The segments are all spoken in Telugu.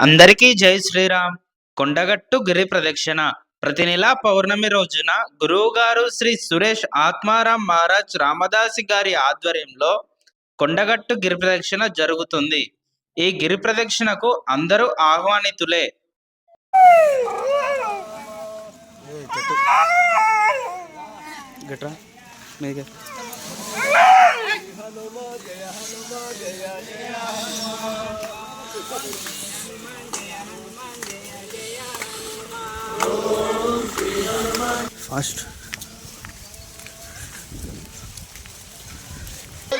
అందరికీ జై శ్రీరామ్. కొండగట్టు గిరి ప్రదక్షిణ. ప్రతి నెల పౌర్ణమి రోజున గురువుగారు శ్రీ సురేష్ ఆత్మారాం మహారాజ్ రామదాసి గారి ఆధ్వర్యంలో కొండగట్టు గిరి ప్రదక్షిణ జరుగుతుంది. ఈ గిరి ప్రదక్షిణకు అందరూ ఆహ్వానితులే. గట్రా ఫాస్ట్.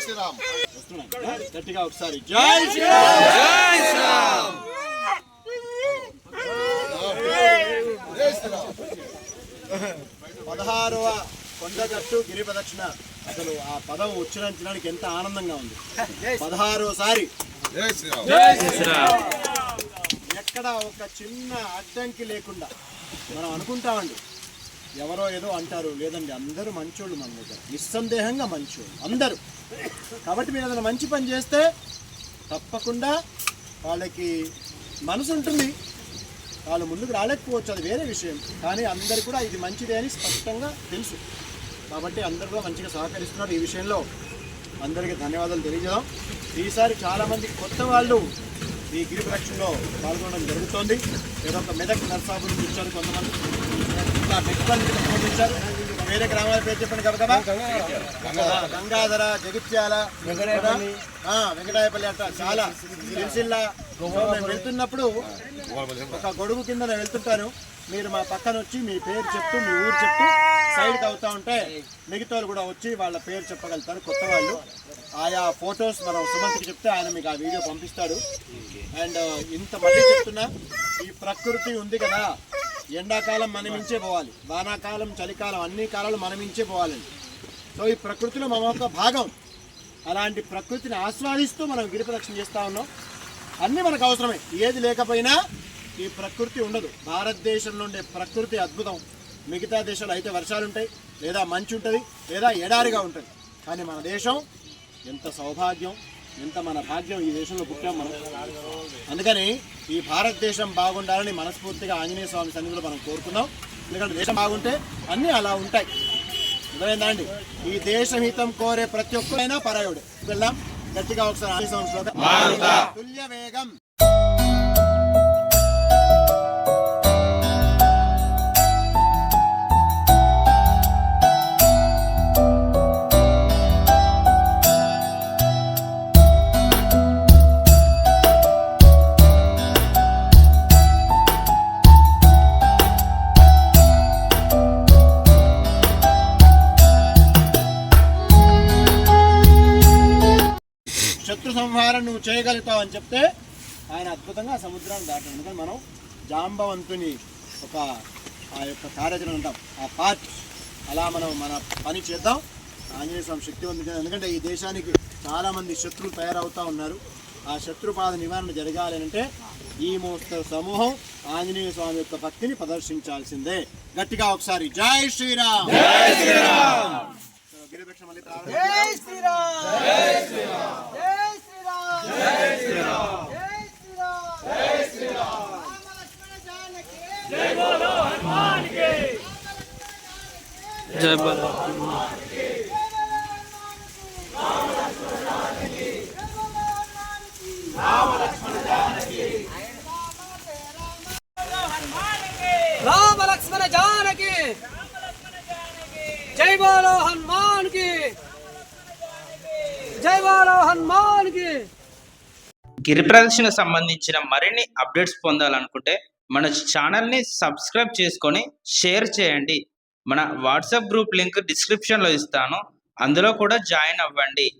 శ్రీరామ్. గట్టిగా ఒకసారి. జై శ్రీరామ్. జై శ్రీరామ్. పదహారవ కొండగట్టు గిరి ప్రదక్షిణ అసలు ఆ పదం ఉచ్చరించడానికి ఎంత ఆనందంగా ఉంది. పదహారోసారి శ్రీరామ్. ఎక్కడ ఒక చిన్న అడ్డంకి లేకుండా మనం అనుకుంటామండి. ఎవరో ఏదో అంటారు లేదండి అందరూ మంచోళ్ళు మన దగ్గర. నిస్సందేహంగా మంచోళ్ళు అందరూ. కాబట్టి మీరు ఏదైనా మంచి పని చేస్తే తప్పకుండా వాళ్ళకి మనసు ఉంటుంది. వాళ్ళు ముందుకు రాలేకపోవచ్చు అది వేరే విషయం. కానీ అందరు కూడా ఇది మంచిదే అని స్పష్టంగా తెలుసు. కాబట్టి అందరూ కూడా మంచిగా సహకరిస్తున్నారు ఈ విషయంలో. అందరికీ ధన్యవాదాలు తెలియజేద్దాం. ఈసారి చాలామంది కొత్త వాళ్ళు ఈ గిరి ప్రదక్షిణలో పాల్గొనడం జరుగుతోంది. ఏదో ఒక మెదక్ నర్సాపురం వచ్చారు కొంతమంది. వేరే గ్రామాల పేరు చెప్పండి కదా గంగాధర. జగిత్యాల వెంకటాయపల్లి. అట్లా చాలా సిరిసిల్ల మేము వెళ్తున్నప్పుడు ఒక గొడుగు కింద నేను వెళ్తుంటాను మీరు మా పక్కన వచ్చి మీ పేరు చెప్తూ మీ ఊరు చెప్తూ సైడ్కి అవుతా ఉంటే మిగతా కూడా వచ్చి వాళ్ళ పేరు చెప్పగలుగుతారు కొత్త వాళ్ళు. ఆయా ఫొటోస్ మనం సుమంత్కి చెప్తే ఆయన మీకు ఆ వీడియో పంపిస్తాడు. అండ్ ఇంత మళ్ళీ చెప్తున్నా ఈ ప్రకృతి ఉంది కదా ఎండాకాలం మనమించే పోవాలి వానాకాలం చలికాలం అన్ని కాలాలు మనమించే పోవాలండి. సో ఈ ప్రకృతిలో మన ఒక భాగం అలాంటి ప్రకృతిని ఆస్వాదిస్తూ మనం గిరిప్రదక్షిణ చేస్తూ ఉన్నాం. అన్నీ మనకు అవసరమే ఏది లేకపోయినా ఈ ప్రకృతి ఉండదు. భారతదేశంలో ఉండే ప్రకృతి అద్భుతం. మిగతా దేశాలు అయితే వర్షాలు ఉంటాయి లేదా మంచు ఉంటుంది లేదా ఎడారిగా ఉంటుంది. కానీ మన దేశం ఎంత సౌభాగ్యం ఎంత మన భాగ్యం ఈ దేశంలో పుట్టాం మనం. అందుకని ఈ భారతదేశం బాగుండాలని మనస్ఫూర్తిగా ఆంజనేయ స్వామి సన్నిధిలో మనం కోరుకుందాం ఎందుకంటే దేశం బాగుంటే అన్నీ అలా ఉంటాయి. అర్థమైందా అండి? ఈ దేశం హితం కోరే ప్రతి ఒక్కరైనా పరాయుడు. వెళ్దాం. గట్టిగా ఒకసారి ఆంజనేయ స్వామి శ్లోకం తుల్య వేగం సంహారం నువ్వు చేయగలుగుతావు అని చెప్తే ఆయన అద్భుతంగా సముద్రాన్ని దాటాడు. అందుకని మనం జాంబవంతుని ఒక ఆ యొక్క కార్యాచరణ అంటాం. ఆ పార్ట్ అలా మనం మన పని చేద్దాం. ఆంజనేయ స్వామి శక్తివంతుడు ఎందుకంటే ఈ దేశానికి చాలామంది శత్రువులు తయారవుతూ ఉన్నారు. ఆ శత్రుపాద నివారణ జరగాలి అంటే ఈ మోస్త సమూహం ఆంజనేయ స్వామి యొక్క భక్తిని ప్రదర్శించాల్సిందే. గట్టిగా ఒకసారి జై శ్రీరామ్! జై శ్రీరామ్! గిరిపక్ష మళ్ళీ. జై రామ లక్ష్మణ జానకి! జై బోలో హనుమాన్కి జై బోలో హనుమాన్కి గిరి ప్రదక్షిణ సంబంధించిన మరిన్ని అప్డేట్స్ పొందాలనుకుంటే మన ఛానల్ని సబ్స్క్రైబ్ చేసుకొని షేర్ చేయండి. మన వాట్సాప్ గ్రూప్ లింక్ డిస్క్రిప్షన్లో ఇస్తాను. అందులో కూడా జాయిన్ అవ్వండి.